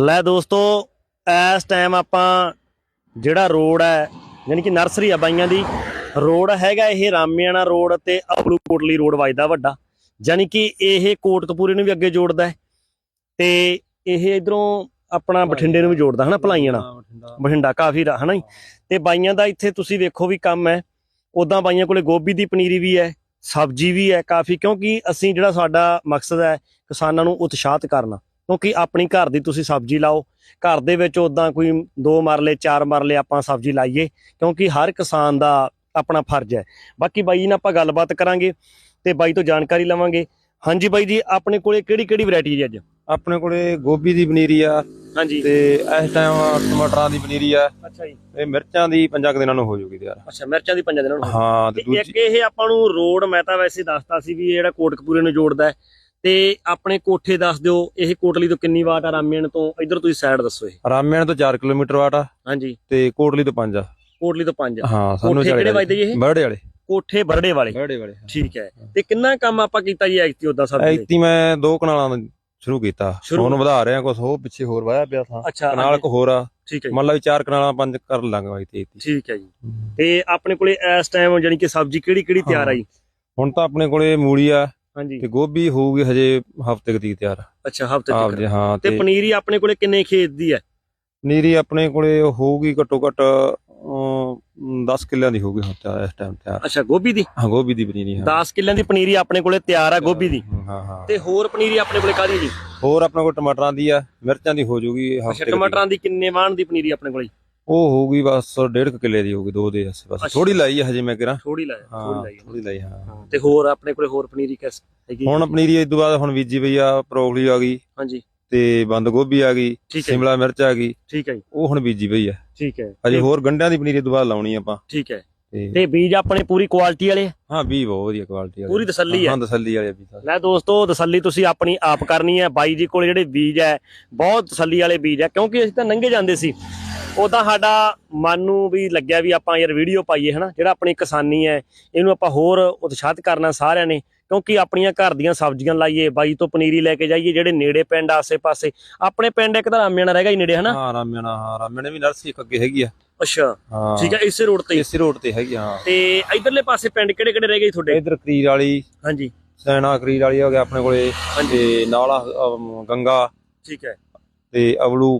ਲੈ ਦੋਸਤੋ ਇਸ ਟਾਈਮ ਆਪਾਂ ਜਿਹੜਾ ਰੋਡ ਹੈ ਯਾਨੀ ਕਿ ਨਰਸਰੀ ਆ ਬਾਈਆਂ ਦੀ ਰੋਡ ਹੈਗਾ ਇਹ ਰਾਮਿਆਣਾ ਰੋਡ ਤੇ ਅਬਲੂ ਕੋਟਲੀ ਰੋਡ ਵੱਜਦਾ ਵੱਡਾ। ਯਾਨੀ ਕਿ ਇਹ ਕੋਟਕਪੂਰੇ ਨੂੰ ਵੀ ਅੱਗੇ ਜੋੜਦਾ ਹੈ ਤੇ ਇਹ ਇਧਰੋਂ ਆਪਣਾ ਬਠਿੰਡੇ ਨੂੰ ਵੀ ਜੋੜਦਾ ਹਨਾ ਭਲਾਈਆਂ ਨਾਲ ਬਠਿੰਡਾ ਕਾਫੀ ਰਾ- ਹਨਾ ਤੇ ਬਾਈਆਂ ਦਾ ਇੱਥੇ ਤੁਸੀਂ ਵੇਖੋ ਵੀ ਕੰਮ ਹੈ। ਉਦਾਂ ਬਾਈਆਂ ਕੋਲੇ ਗੋਭੀ ਦੀ ਪਨੀਰੀ ਵੀ ਹੈ ਸਬਜ਼ੀ ਵੀ ਹੈ ਕਾਫੀ ਕਿਉਂਕਿ ਅਸੀਂ ਜਿਹੜਾ ਸਾਡਾ ਮਕਸਦ ਹੈ ਕਿਸਾਨਾਂ ਨੂੰ ਉਤਸ਼ਾਹਿਤ ਕਰਨਾ। ਕਿਉਂਕਿ ਆਪਣੀ ਘਰ ਦੀ ਤੁਸੀਂ ਸਬਜ਼ੀ ਲਾਓ ਘਰ ਦੇ ਵਿੱਚ ਉਦਾਂ ਕੋਈ ਦੋ ਮਰਲੇ ਚਾਰ ਮਰਲੇ ਆਪਾਂ ਸਬਜ਼ੀ ਲਾਈਏ ਕਿਉਂਕਿ ਹਰ ਕਿਸਾਨ ਦਾ ਆਪਣਾ ਫਰਜ਼ ਹੈ। ਬਾਕੀ ਬਾਈ ਜੀ ਨਾਲ ਆਪਾਂ ਗੱਲਬਾਤ ਕਰਾਂਗੇ ਤੇ ਬਾਈ ਤੋਂ ਜਾਣਕਾਰੀ ਲਵਾਂਗੇ। ਹਾਂਜੀ ਬਾਈ ਜੀ ਆਪਣੇ ਕੋਲੇ ਕਿਹੜੀ ਕਿਹੜੀ ਵੈਰਾਈਟੀ ਹੈ ਅੱਜ? ਆਪਣੇ ਕੋਲੇ ਗੋਭੀ ਦੀ ਪਨੀਰੀ ਆ ਹਾਂਜੀ। ਤੇ ਇਸ ਟਾਈਮ ਟਮਾਟਰਾਂ ਦੀ ਪਨੀਰੀ ਆ। ਅੱਛਾ ਜੀ। ਇਹ ਮਿਰਚਾਂ ਦੀ ਪੰਜਾਂ ਕੁ ਦਿਨਾਂ ਨੂੰ ਹੋ ਜੂਗੀ ਯਾਰ ਅੱਛਾ ਮਿਰਚਾਂ ਦੀ ਪੰਜਾਂ ਦਿਨਾਂ ਨੂੰ ਹਾਂ ਤੇ ਤੇ ਇੱਕ ਇਹ ਆਪਾਂ ਨੂੰ ਰੋਡ ਮੈਂ ਤਾਂ ਵੈਸੇ ਦੱਸਤਾ ਸੀ ਵੀ ਇਹ ਜਿਹੜਾ ਕੋਟਕਪੂਰੇ ਨੂੰ ਜੋੜਦਾ ਹੈ ਤੇ ਆਪਣੇ ਕੋਠੇ ਦੱਸ ਦਿਓ ਇਹ ਕੋਟਲੀ ਤੋਂ ਕਿੰਨੀ ਵਾਟ ਆ? ਰਾਮੇਣ ਤੋਂ ਇਧਰ ਤੁਸੀਂ ਸਾਈਡ ਦੱਸੋ ਇਹ। ਰਾਮਿਆਣ ਤੋਂ 4 ਕਿਲੋਮੀਟਰ ਵਾਟ ਆ ਹਾਂਜੀ। ਤੇ ਕੋਟਲੀ ਤੋਂ 5 ਆ। ਕੋਟਲੀ ਤੋਂ 5 ਹਾਂ ਸਾਨੂੰ ਕੋਠੇ ਕਿਹੜੇ ਵੱਜਦੇ ਇਹ? ਬਰੜੇ ਵਾਲੇ। ਕੋਠੇ ਬਰੜੇ ਵਾਲੇ। ਬਰੜੇ ਵਾਲੇ ਠੀਕ ਹੈ। ਤੇ ਕਿੰਨਾ ਕੰਮ ਆਪਾਂ ਕੀਤਾ ਜੀ ਐਕਤੀ ਉਦਾਂ ਸਭ ਦੇ ਐਤੀ ਮੈਂ ਦੋ ਕਨਾਲਾਂ ਦਾ ਸ਼ੁਰੂ ਕੀਤਾ। ਹੁਣ ਵਧਾ ਰਿਹਾ ਕੁਛ ਹੋ ਪਿੱਛੇ ਹੋਰ ਵਾਇਆ ਪਿਆ ਥਾਂ। ਅੱਛਾ ਕਨਾਲ ਕੋ ਹੋਰ ਆ। ਠੀਕ ਹੈ ਮੰਨ ਲਾ ਵੀ ਚਾਰ ਕਨਾਲਾਂ ਪੰਜ ਕਰ ਲਾਂਗਾ ਬਾਈ ਤੇ ਠੀਕ ਹੈ ਜੀ। ਤੇ ਆਪਣੇ ਕੋਲੇ ਇਸ ਟਾਈਮ ਜਾਨੀ ਕਿ ਸਬਜ਼ੀ ਕਿਹੜੀ ਕਿਹੜੀ ਤਿਆਰ ਆ ਜੀ? ਹੁਣ ਤਾਂ ਆਪਣੇ ਕੋਲੇ ਮੂਲੀ ਆ ਹਾਂਜੀ। ਤੇ ਗੋਭੀ ਹੋਊਗੀ ਹਜੇ ਹਫ਼ਤੇ ਕੁ ਤੀਕ ਤਿਆਰ। ਅੱਛਾ ਹਫ਼ਤੇ ਆਪ ਤੱਕ। ਜੀ ਹਾਂ ਤੇ ਪਨੀਰੀ ਆਪਣੇ ਕੋਲੇ ਕਿੰਨੇ ਖੇਤ ਦੀ ਹੈ? ਪਨੀਰੀ ਆਪਣੇ ਕੋਲੇ ਹੋਊਗੀ ਘੱਟੋ ਘੱਟ 10 ਕਿੱਲਿਆਂ ਦੀ ਹੋਊਗੀ ਹੁਣ ਤਾਂ ਇਸ ਟਾਈਮ ਤਿਆਰ। ਅੱਛਾ ਗੋਭੀ ਦੀ? ਹਾਂ ਗੋਭੀ ਦੀ ਪਨੀਰੀ ਹਾਂ। 10 ਕਿੱਲਿਆਂ ਦੀ ਪਨੀਰੀ ਆਪਣੇ ਕੋਲੇ ਤਿਆਰ ਆ ਗੋਭੀ ਦੀ। ਹਾਂ ਹਾਂ ਤੇ ਹੋਰ ਪਨੀਰੀ ਆਪਣੇ ਕੋਲੇ ਕਾਹਦੀ ਜੀ ਹੋਰ ਆਪਣੇ ਕੋਲ ਟਮਾਟਰਾਂ ਦੀ ਆ ਮਿਰਚਾਂ ਦੀ ਹੋ ਜੂਗੀ ਅੱਛਾ ਹਫ਼ਤੇ ਟਮਾਟਰਾਂ ਦੀ ਕਿੰਨੇ ਵਾਣ ਦੀ ਪਨੀਰੀ ਆਪਣੇ ਕੋਲੇ? ਉਹ ਹੋਊਗੀ ਬਸ 1.5 ਕਿੱਲੇ ਦੀ ਹੋਊਗੀ ਦੋ ਦੇ ਆਸੇ ਬਸ। ਥੋੜੀ ਲਾਈ ਆ ਹਜੇ ਮੈਂ ਕਿਹਾ ਥੋੜੀ ਲਾਇਆ ਥੋੜੀ ਹਾਂ ਲਾਈ ਥੋੜੀ ਲਾਈ ਹਾਂ। ਹਾਂ, ਤੇ ਹੋਰ ਆਪਣੇ ਕੋਲੇ ਹੋਰ ਪਨੀਰੀ ਕਿਸ ਹੈਗੀ? ਹੁਣ ਪਨੀਰੀ ਇਸ ਤੋਂ ਬਾਅਦ ਹੁਣ ਬੀਜੀ ਪਈ ਆ ਬਰੋਕਲੀ ਆ ਗਈ ਹਾਂਜੀ। ਤੇ ਬੰਦ ਗੋਭੀ ਆ ਗਈ ਹੈ ਸ਼ਿਮਲਾ ਮਿਰਚ ਆ ਗਈ ਠੀਕ ਹੈ ਜੀ। ਉਹ ਹੁਣ ਬੀਜੀ ਪਈ ਆ। ਠੀਕ ਹੈ। ਹਜੇ ਹੋਰ ਗੰਡਿਆਂ ਦੀ ਪਨੀਰੀ ਬਾਅਦ ਲਾਉਣੀ ਆਪਾਂ। ਠੀਕ ਹੈ। ਤੇ ਬੀਜ ਆਪਣੇ ਪੂਰੀ ਕੁਆਲਿਟੀ ਵਾਲੇ? ਹਾਂ ਵੀ ਬਹੁਤ ਵਧੀਆ ਕੁਆਲਿਟੀ ਆ। ਪੂਰੀ ਤਸੱਲੀ ਹੈ ਹਾਂ ਤਸੱਲੀ ਵਾਲੇ ਵੀ ਲੈ ਦੋਸਤੋ ਤਸੱਲੀ ਤੁਸੀਂ ਆਪਣੀ ਆਪ ਕਰਨੀ ਹੈ ਬਾਈ ਜੀ ਕੋਲ ਜਿਹੜੇ ਬੀਜ ਹੈ ਬਹੁਤ ਤਸੱਲੀ ਵਾਲੇ ਬੀਜ ਹੈ ਕਿਉਂਕਿ ਅਸੀਂ ਤਾਂ ਨੰਗੇ ਜਾਂਦੇ ਸੀ। ਉਦਾਂ ਸਾਡਾ ਮਨ ਨੂੰ ਵੀ ਲੱਗਿਆ ਵੀ ਆਪਾਂ ਯਾਰ ਵੀਡੀਓ ਪਾਈਏ ਹਨਾ? ਜਿਹੜਾ ਆਪਣੀ ਕਿਸਾਨੀ ਹੈ ਇਹਨੂੰ ਆਪਾਂ ਹੋਰ ਉਤਸ਼ਾਹਿਤ ਕਰਨਾ ਸਾਰਿਆਂ ਨੇ ਕਿਉਂਕਿ ਆਪਣੀਆਂ ਘਰ ਦੀਆਂ ਸਬਜ਼ੀਆਂ ਲਾਈਏ ਬਾਈ ਤੋਂ ਪਨੀਰੀ ਲੈ ਕੇ ਜਾਈਏ ਜਿਹੜੇ ਨੇੜੇ ਪਿੰਡ ਆਸੇ-ਪਾਸੇ ਆਪਣੇ ਪਿੰਡ ਇੱਕ ਤਾਂ ਰਾਮਿਆਣਾ ਰਹਿ ਗਿਆ ਹੀ ਨੇੜੇ ਹਨਾ? ਹਾਂ ਰਾਮਿਆਣਾ ਹਾਂ ਰਾਮਿਆਣੇ ਵੀ ਨਰਸਰੀ ਇੱਕ ਅੱਗੇ ਹੈਗੀ ਆ। ਅੱਛਾ ਠੀਕ ਹੈ ਇਸੇ ਰੋਡ ਤੇ। ਇਸੇ ਰੋਡ ਤੇ ਹੈਗੀ ਆ, ਹਾਂ। ਤੇ ਇਧਰਲੇ ਪਾਸੇ ਪਿੰਡ ਕਿਹੜੇ-ਕਿਹੜੇ ਰਹਿ ਗਏ ਤੁਹਾਡੇ? ਇਧਰ ਕਰੀਰ ਵਾਲੀ ਹਾਂਜੀ। ਸੈਣਾ ਕਰੀਰ ਵਾਲੀ ਹੋ ਗਿਆ ਆਪਣੇ ਕੋਲੇ ਤੇ ਨਾਲਾ ਗੰਗਾ ਠੀਕ ਹੈ। ਤੇ ਅਵਲੂ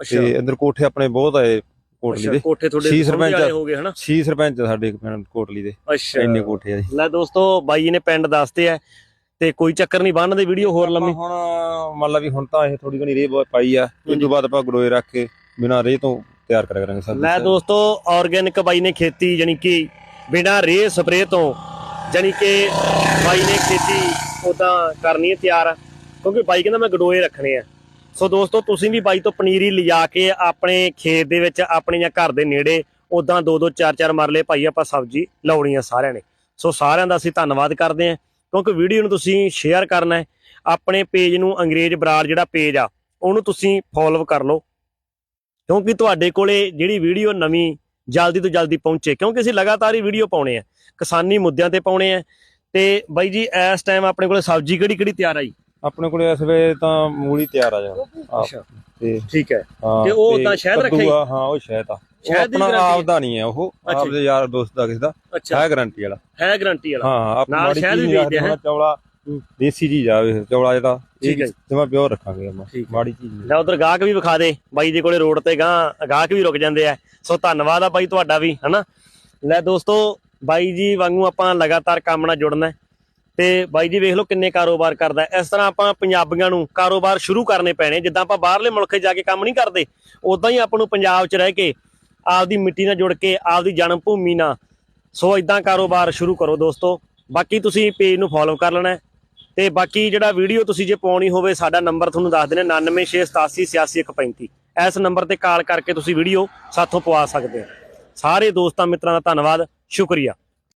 ਤੇ ਇਧਰ ਕੋਠੇ ਆਪਣੇ ਬਹੁਤ ਆਏ ਕੋਟਲੀ ਅੱਛਾ ਦੇ। ਕੋਠੇ ਤੁਹਾਡੇ ਛੀ ਸਰਪੰਚ ਹੋ ਗਏ ਹਨਾ? ਛੀ ਸਰਪੰਚ ਸਾਡੇ ਪਿੰਡ ਕੋਟਲੀ ਦੇ ਅੱਛਾ। ਇੰਨੇ ਕੋਠੇ ਆ ਜੀ। ਲੈ ਦੋਸਤੋ ਬਾਈ ਜੀ ਨੇ ਪਿੰਡ ਦੱਸਦੇ ਆ ਤੇ ਕੋਈ ਚੱਕਰ ਨਹੀਂ ਬੰਨ ਦੇ ਵੀਡੀਓ ਹੋਰ ਲੰਮੀ। ਹੁਣ ਮੰਨ ਲਾ ਵੀ ਹੁਣ ਤਾਂ ਇਹ ਥੋੜੀ ਘਣੀ ਰੇ ਪਾਈ ਆ ਉਸ ਤੋਂ ਬਾਅਦ ਆਪਾਂ ਗੜੋਏ ਰੱਖ ਕੇ ਬਿਨਾਂ ਰੇ ਤੋਂ ਤਿਆਰ ਕਰਿਆ ਕਰਾਂਗੇ ਸਭ ਲੈ ਦੋਸਤੋ ਆਰਗੈਨਿਕ ਬਾਈ ਨੇ ਖੇਤੀ ਯਾਨੀ ਕਿ ਬਿਨਾਂ ਰੇ ਸਪਰੇ ਤੋਂ ਯਾਨੀ ਕਿ ਬਾਈ ਨੇ ਖੇਤੀ ਉਦਾਂ ਕਰਨੀ ਹੈ ਤਿਆਰ। ਕਿਉਂਕਿ ਬਾਈ ਕਹਿੰਦਾ ਮੈਂ ਗਡੋਏ ਰੱਖਣੇ ਆ। ਸੋ ਦੋਸਤੋ, ਤੁਸੀਂ ਵੀ ਬਾਈ ਤੋਂ ਪਨੀਰੀ ਲਿਜਾ ਕੇ ਆਪਣੇ ਖੇਤ ਦੇ ਵਿੱਚ ਆਪਣੇ ਜਾਂ ਘਰ ਦੇ ਨੇੜੇ ਉਦਾਂ ਦੋ ਦੋ ਚਾਰ ਚਾਰ ਮਰਲੇ ਭਾਈ ਆਪਾਂ ਸਬਜ਼ੀ ਲਾਉਣੀ ਆ ਸਾਰਿਆਂ ਨੇ। ਸੋ ਸਾਰਿਆਂ ਦਾ ਅਸੀਂ ਧੰਨਵਾਦ ਕਰਦੇ ਹਾਂ। ਕਿਉਂਕਿ ਵੀਡੀਓ ਨੂੰ ਤੁਸੀਂ ਸ਼ੇਅਰ ਕਰਨਾ ਹੈ, ਆਪਣੇ ਪੇਜ ਨੂੰ ਅੰਗਰੇਜ਼ ਬਰਾੜ ਜਿਹੜਾ ਪੇਜ ਆ, ਉਹਨੂੰ ਤੁਸੀਂ ਫੋਲੋ ਕਰ ਲਓ। ਕਿਉਂਕਿ ਤੁਹਾਡੇ ਕੋਲੇ ਜਿਹੜੀ ਵੀਡੀਓ ਨਵੀਂ ਜਲਦੀ ਤੋਂ ਜਲਦੀ ਪਹੁੰਚੇ, ਕਿਉਂਕਿ ਅਸੀਂ ਲਗਾਤਾਰ ਹੀ ਵੀਡੀਓ ਪਾਉਣੇ ਆ, ਕਿਸਾਨੀ ਮੁੱਦਿਆਂ ਤੇ ਪਾਉਣੇ ਆ। ਤੇ ਬਾਈ ਜੀ, ਇਸ ਟਾਈਮ ਆਪਣੇ ਕੋਲੇ ਸਬਜ਼ੀ ਕਿਹੜੀ ਕਿਹੜੀ ਤਿਆਰ ਆਈ ਆਪਣੇ ਕੋਲੇ ਇਸ ਵੇਲੇ ਤਾਂ ਮੂਲੀ ਤਿਆਰ ਆ ਜਾ ਅੱਛਾ। ਤੇ ਠੀਕ ਹੈ। ਹਾਂ ਤੇ ਉਹ ਤੇ ਕੱਦੂ ਰੱਖਿਆ ਹਾਂ? ਉਹ ਸ਼ਹਿਦ ਆ। ਦੀ guarantee? ਆਪ ਦਾ ਨਹੀਂ ਹੈ ਉਹ। ਅੱਛਾ ਆਪਦੇ ਯਾਰ ਦੋਸਤ ਦਾ ਕਿਸੇ ਦਾ। ਹੈ ਗਾਰੰਟੀ ਵਾਲਾ। ਹੈ ਗਾਰੰਟੀ ਵਾਲਾ। ਹਾਂ ਆਪ ਨਾਲ ਚੀਜ਼ ਵੀ ਵੇਚਦੇ ਰੱਖਦੇ, ਚੌਲਾ ਦੇਸੀ ਚੀਜ਼ ਆ ਚੌਲਾ ਜਿਹੜਾ ਠੀਕ ਹੈ ਜਮਾ ਪਿਓਰ ਰੱਖਾਂਗੇ ਆਪਾਂ ਹੈ। ਮਾੜੀ ਚੀਜ਼ ਨਹੀਂ। ਲੈ ਉਧਰ ਗਾਹਕ ਵੀ ਵਿਖਾ ਦੇ ਬਾਈ ਦੇ ਕੋਲੇ ਰੋਡ ਤੇ ਗਾਂ ਗਾਹਕ ਵੀ ਰੁਕ ਜਾਂਦੇ ਆ। ਸੋ ਧੰਨਵਾਦ ਆ ਬਾਈ ਤੁਹਾਡਾ ਵੀ ਹਨਾ? ਲੈ ਦੋਸਤੋ ਬਾਈ ਜੀ ਵਾਂਗੂ ਆਪਾਂ ਲਗਾਤਾਰ ਕੰਮ ਨਾਲ ਜੁੜਨਾ ਹੈ। ਤੇ ਬਾਈ ਜੀ ਵੇਖ ਲਓ ਕਿੰਨੇ ਕਾਰੋਬਾਰ ਕਰਦਾ ਇਸ ਤਰ੍ਹਾਂ ਆਪਾਂ ਪੰਜਾਬੀਆਂ ਨੂੰ ਕਾਰੋਬਾਰ ਸ਼ੁਰੂ ਕਰਨੇ ਪੈਣੇ, ਜਿੱਦਾਂ ਆਪਾਂ ਬਾਹਰਲੇ ਮੁਲਕੇ ਜਾ ਕੇ ਕੰਮ ਨਹੀਂ ਕਰਦੇ ਉਦਾਂ ਹੀ ਆਪਾਂ ਨੂੰ ਪੰਜਾਬ 'ਚ ਰਹਿ ਕੇ ਆਪਦੀ ਮਿੱਟੀ ਨਾਲ ਜੁੜ ਕੇ ਆਪਦੀ ਜਨਮ ਭੂਮੀ ਨਾਲ ਸੋ ਇਦਾਂ ਕਾਰੋਬਾਰ ਸ਼ੁਰੂ ਕਰੋ ਦੋਸਤੋ। ਬਾਕੀ ਤੁਸੀਂ ਪੇਜ ਨੂੰ ਫੋਲੋ ਕਰ ਲੈਣਾ ਹੈ ਤੇ ਬਾਕੀ ਜਿਹੜਾ ਵੀਡੀਓ ਤੁਸੀਂ ਜੇ ਪਾਉਣੀ ਹੋਵੇ, ਸਾਡਾ ਨੰਬਰ ਤੁਹਾਨੂੰ ਦੱਸ ਦਿੰਦੇ 9968886135 ਇਸ ਨੰਬਰ ਤੇ ਕਾਲ ਕਰਕੇ ਤੁਸੀਂ ਵੀਡੀਓ ਸਾਥੋਂ ਪਵਾ ਸਕਦੇ ਹੋ। ਸਾਰੇ ਦੋਸਤਾਂ ਮਿੱਤਰਾਂ ਦਾ ਧੰਨਵਾਦ, ਸ਼ੁਕਰੀਆ।